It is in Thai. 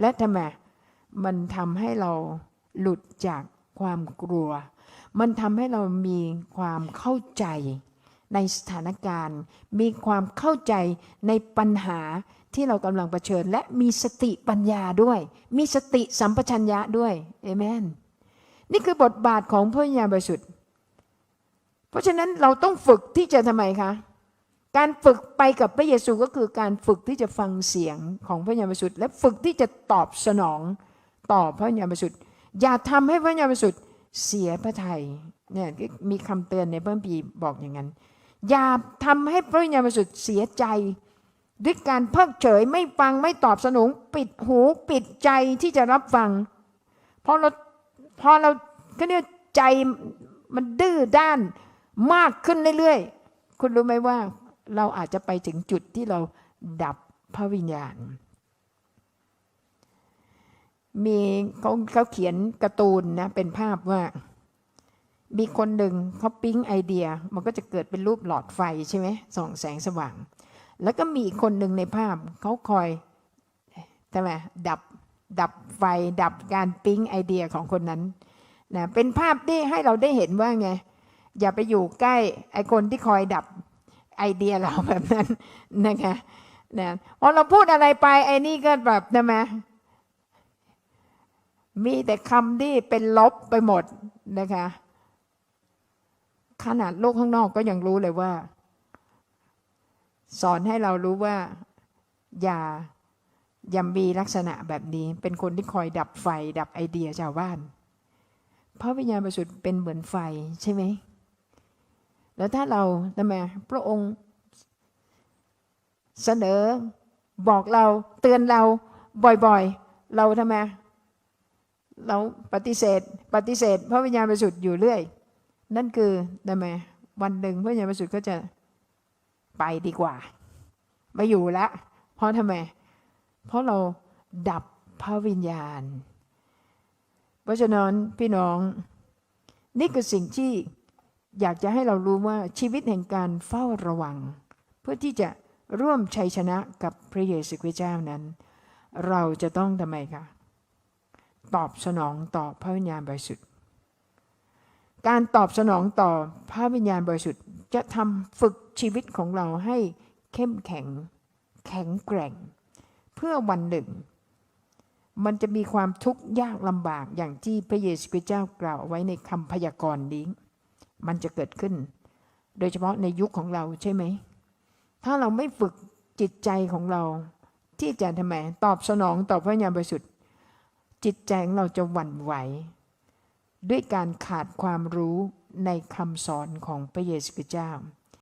และทำไมมันทำให้เราหลุดจากความกลัว มันทำให้เรามีความเข้าใจในสถานการณ์ มีความเข้าใจในปัญหาที่เรากำลังเผชิญ และมีสติปัญญาด้วย มีสติสัมปชัญญะด้วยเอเมน นี่คือบทบาทของพระญาณบริสุทธิ์ เพราะฉะนั้นเราต้องฝึกที่จะทำไมคะ การฝึกไปกับพระเยซูก็คือการฝึกที่จะฟังเสียงของพระวิญาณบริสุทธิ์และฝึกที่จะตอบสนองต่อพระวิญาณบริสุทธิ์อย่าทำให้พระวิญาณบริสุทธิ์เสียพระทัยเนี่ยมีคำเตือนในพระคัมภีบอกอย่างนั้น อย่าทำให้พระวิญาณบริสุทธิ์เสียใจ ด้วยการเพิกเฉยไม่ฟังไม่ตอบสนองปิดหูปิดใจที่จะรับฟังพอเราพอเราก็เนี่ยใจมันดื้อด้านมากขึ้นเรื่อยๆ คุณรู้ไหมว่า เราอาจจะไปถึงจุดที่เราดับพระวิญญาณ มีเขาเขาเขียนการ์ตูนนะเป็นภาพว่า มีคนหนึ่งเขาปิ๊งไอเดีย มันก็จะเกิดเป็นรูปหลอดไฟใช่ไหมส่องแสงสว่าง แล้วก็มีอีกคนหนึ่งในภาพเขาคอยทำไมดับดับไฟดับการปิ๊งไอเดียของคนนั้นนะเป็นภาพที่ให้เราได้เห็นว่าไง อย่าไปอยู่ใกล้ไอคนที่คอยดับ ไอเดียเราแบบนั้นนะคะนะพอเราพูดอะไรไปไอ้นี่ก็แบบนะมมีแต่คำที่เป็นลบไปหมดนะคะ ขนาดโลกข้างนอกก็ยังรู้เลยว่า สอนให้เรารู้ว่า อย่าอย่ามีลักษณะแบบนี้ เป็นคนที่คอยดับไฟ ดับไอเดียชาวบ้านพระวิญญาณบริสุทธิ์เป็นเหมือนไฟใช่ไหม แล้วถ้าเราทำไมพระองค์เสนอบอกเราเตือนเราบ่อยๆ เราทำไมเราปฏิเสธ ปฏิเสธ พระวิญญาณบริสุทธิ์อยู่เรื่อย นั่นคือทำไมวันหนึ่งพระวิญญาณบริสุทธิ์ก็จะไปดีกว่า ไม่อยู่ละเพราะทำไม เพราะเราดับพระวิญญาณ เพราะฉะนั้นพี่น้อง นี่คือสิ่งที่ อยากจะให้เรารู้ว่าชีวิตแห่งการเฝ้าระวัง เพื่อที่จะร่วมชัยชนะกับพระเยซูคริสต์เจ้านั้น เราจะต้องทำไมคะตอบสนองต่อพระวิญญาณบริสุทธิ์ การตอบสนองต่อพระวิญญาณบริสุทธิ์ จะทำฝึกชีวิตของเราให้เข้มแข็ง แข็งแกร่ง เพื่อวันหนึ่ง มันจะมีความทุกข์ยากลำบากอย่างที่พระเยซูคริสต์เจ้ากล่าวไว้ในคำพยากรณ์นี้ มันจะเกิดขึ้น โดยเฉพาะในยุคของเราใช่ไหม ถ้าเราไม่ฝึกจิตใจของเรา ที่จะทำไมตอบสนองต่อพระญญาณบริสุทธิ์ จิตใจของเราจะหวั่นไหว ด้วยการขาดความรู้ในคำสอนของพระเยซูคริสต์เจ้า